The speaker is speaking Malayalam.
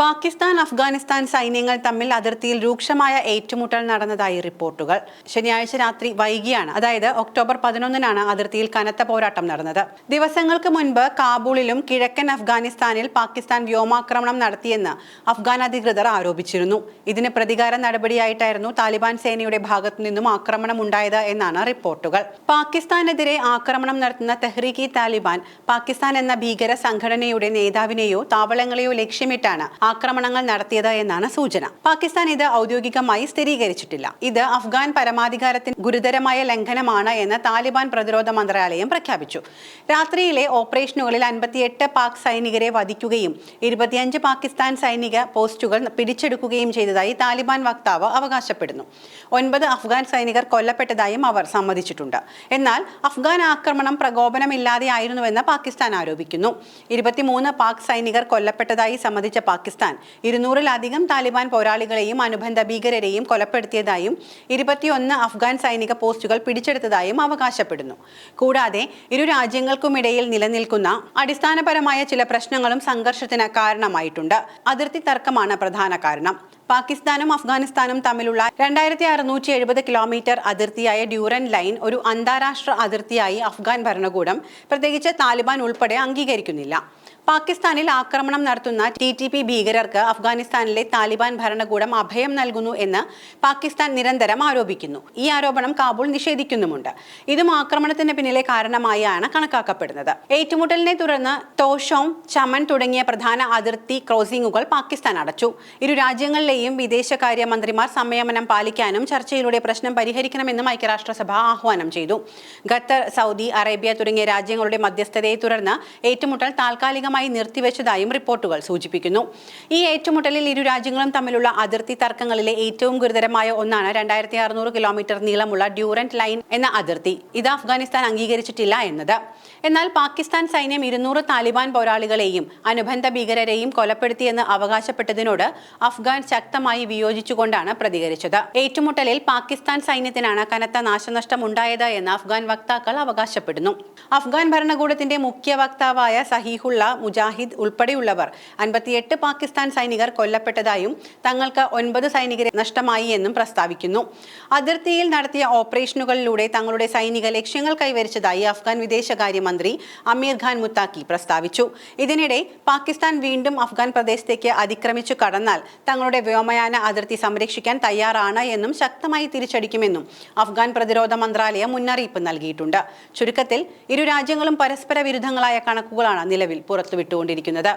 പാകിസ്ഥാൻ അഫ്ഗാനിസ്ഥാൻ സൈന്യങ്ങൾ തമ്മിൽ അതിർത്തിയിൽ രൂക്ഷമായ ഏറ്റുമുട്ടൽ നടന്നതായി റിപ്പോർട്ടുകൾ. ശനിയാഴ്ച രാത്രി വൈകിയാണ് അതായത് ഒക്ടോബർ പതിനൊന്നിനാണ് അതിർത്തിയിൽ കനത്ത പോരാട്ടം നടന്നത്. ദിവസങ്ങൾക്ക് മുൻപ് കാബൂളിലും കിഴക്കൻ അഫ്ഗാനിസ്ഥാനിൽ പാകിസ്ഥാൻ വ്യോമാക്രമണം നടത്തിയെന്ന് അഫ്ഗാൻ അധികൃതർ ആരോപിച്ചിരുന്നു. ഇതിന് പ്രതികാര നടപടിയായിട്ടായിരുന്നു താലിബാൻ സേനയുടെ ഭാഗത്തു നിന്നും ആക്രമണം ഉണ്ടായത് എന്നാണ് റിപ്പോർട്ടുകൾ. പാകിസ്ഥാനെതിരെ ആക്രമണം നടത്തുന്ന തെഹ്രീക്ക് താലിബാൻ പാകിസ്ഥാൻ എന്ന ഭീകര സംഘടനയുടെ നേതാവിനെയോ താവളങ്ങളെയോ ലക്ഷ്യമിട്ടാണ് ആക്രമണങ്ങൾ നടത്തിയത് എന്നാണ് സൂചന. പാകിസ്ഥാൻ ഇത് ഔദ്യോഗികമായി സ്ഥിരീകരിച്ചിട്ടില്ല. ഇത് അഫ്ഗാൻ പരമാധികാരത്തിന് ഗുരുതരമായ ലംഘനമാണ് എന്ന് താലിബാൻ പ്രതിരോധ മന്ത്രാലയം പ്രഖ്യാപിച്ചു. രാത്രിയിലെ ഓപ്പറേഷനുകളിൽ അൻപത്തിയെട്ട് പാക് സൈനികരെ വധിക്കുകയും ഇരുപത്തിയഞ്ച് പാകിസ്ഥാൻ സൈനിക പോസ്റ്റുകൾ പിടിച്ചെടുക്കുകയും ചെയ്തതായി താലിബാൻ വക്താവ് അവകാശപ്പെടുന്നു. ഒൻപത് അഫ്ഗാൻ സൈനികർ കൊല്ലപ്പെട്ടതായും അവർ സമ്മതിച്ചിട്ടുണ്ട്. എന്നാൽ അഫ്ഗാൻ ആക്രമണം പ്രകോപനമില്ലാതെയായിരുന്നുവെന്ന് പാകിസ്ഥാൻ ആരോപിക്കുന്നു. ഇരുപത്തിമൂന്ന് പാക് സൈനികർ കൊല്ലപ്പെട്ടതായി സമ്മതിച്ച പാകിസ്ഥാൻ ഇരുന്നൂറിലധികം താലിബാൻ പോരാളികളെയും അനുബന്ധ ഭീകരരെയും കൊലപ്പെടുത്തിയതായും ഇരുപത്തിയൊന്ന് അഫ്ഗാൻ സൈനിക പോസ്റ്റുകൾ പിടിച്ചെടുത്തതായും അവകാശപ്പെടുന്നു. കൂടാതെ ഇരു രാജ്യങ്ങൾക്കുമിടയിൽ നിലനിൽക്കുന്ന അടിസ്ഥാനപരമായ ചില പ്രശ്നങ്ങളും സംഘർഷത്തിന് കാരണമായിട്ടുണ്ട്. അതിർത്തി തർക്കമാണ് പ്രധാന കാരണം. പാകിസ്ഥാനും അഫ്ഗാനിസ്ഥാനും തമ്മിലുള്ള രണ്ടായിരത്തി അറുന്നൂറ്റി എഴുപത് കിലോമീറ്റർ അതിർത്തിയായ ഡ്യൂറൻ ലൈൻ ഒരു അന്താരാഷ്ട്ര അതിർത്തിയായി അഫ്ഗാൻ ഭരണകൂടം പ്രത്യേകിച്ച് താലിബാൻ ഉൾപ്പെടെ അംഗീകരിക്കുന്നില്ല. പാകിസ്ഥാനിൽ ആക്രമണം നടത്തുന്ന ടി ടി പി ഭീകരർക്ക് അഫ്ഗാനിസ്ഥാനിലെ താലിബാൻ ഭരണകൂടം അഭയം നൽകുന്നു എന്ന് പാകിസ്ഥാൻ നിരന്തരം ആരോപിക്കുന്നു. ഈ ആരോപണം കാബൂൾ നിഷേധിക്കുന്നുമുണ്ട്. ഇതും ആക്രമണത്തിന് പിന്നിലെ കാരണമായാണ് കണക്കാക്കപ്പെടുന്നത്. ഏറ്റുമുട്ടലിനെ തുടർന്ന് തോഷോം ചമൻ തുടങ്ങിയ പ്രധാന അതിർത്തി ക്രോസിംഗുകൾ പാകിസ്ഥാൻ അടച്ചു. ഇരു രാജ്യങ്ങളിലെയും വിദേശകാര്യ മന്ത്രിമാർ സംയമനം പാലിക്കാനും ചർച്ചയിലൂടെ പ്രശ്നം പരിഹരിക്കണമെന്നും ഐക്യരാഷ്ട്രസഭ ആഹ്വാനം ചെയ്തു. ഖത്തർ സൗദി അറേബ്യ തുടങ്ങിയ രാജ്യങ്ങളുടെ മധ്യസ്ഥതയെ തുടർന്ന് ഏറ്റുമുട്ടൽ താൽക്കാലികമായി നിർത്തിവെച്ചതായും റിപ്പോർട്ടുകൾ സൂചിപ്പിക്കുന്നു. ഈ ഏറ്റുമുട്ടലിൽ ഇരു രാജ്യങ്ങളും തമ്മിലുള്ള അതിർത്തി തർക്കങ്ങളിലെ ഏറ്റവും ഗുരുതരമായ ഒന്നാണ് രണ്ടായിരത്തി അറുന്നൂറ് കിലോമീറ്റർ നീളമുള്ള ഡ്യൂറന്റ് ലൈൻ എന്ന അതിർത്തി. ഇത് അഫ്ഗാനിസ്ഥാൻ അംഗീകരിച്ചിട്ടില്ല എന്നത്. എന്നാൽ പാകിസ്ഥാൻ സൈന്യം ഇരുന്നൂറ് താലിബാൻ പോരാളികളെയും അനുബന്ധ ഭീകരരെയും കൊലപ്പെടുത്തിയെന്ന് അവകാശപ്പെട്ടതിനോട് അഫ്ഗാൻ ശക്തമായി വിയോജിച്ചുകൊണ്ടാണ് പ്രതികരിച്ചത്. ഏറ്റുമുട്ടലിൽ പാകിസ്ഥാൻ സൈന്യത്തിനാണ് കനത്ത നാശനഷ്ടം ഉണ്ടായത് എന്ന് അഫ്ഗാൻ വക്താക്കൾ അവകാശപ്പെടുന്നു. അഫ്ഗാൻ ഭരണകൂടത്തിന്റെ മുഖ്യ വക്താവായ സഹീഹുള്ള മുജാഹിദ് ഉൾപ്പെടെയുള്ളവർ. അൻപത്തിയെട്ട് പാകിസ്ഥാൻ സൈനികർ കൊല്ലപ്പെട്ടതായും തങ്ങൾക്ക് ഒൻപത് സൈനികരെ നഷ്ടമായി എന്നും പ്രസ്താവിക്കുന്നു. അതിർത്തിയിൽ നടത്തിയ ഓപ്പറേഷനുകളിലൂടെ തങ്ങളുടെ സൈനിക ലക്ഷ്യങ്ങൾ കൈവരിച്ചതായി അഫ്ഗാൻ വിദേശകാര്യമന്ത്രി അമീർ ഖാൻ മുത്താക്കി പ്രസ്താവിച്ചു. ഇതിനിടെ പാകിസ്ഥാൻ വീണ്ടും അഫ്ഗാൻ പ്രദേശത്തേക്ക് അതിക്രമിച്ചു കടന്നാൽ തങ്ങളുടെ വ്യോമയാന അതിർത്തി സംരക്ഷിക്കാൻ തയ്യാറാണ് എന്നും ശക്തമായി തിരിച്ചടിക്കുമെന്നും അഫ്ഗാൻ പ്രതിരോധ മന്ത്രാലയം മുന്നറിയിപ്പ് നൽകിയിട്ടുണ്ട്. ചുരുക്കത്തിൽ ഇരു രാജ്യങ്ങളും പരസ്പര വിരുദ്ധങ്ങളായ കണക്കുകളാണ് നിലവിൽ പുറത്തുവിട്ടുകൊണ്ടിരിക്കുന്നത്.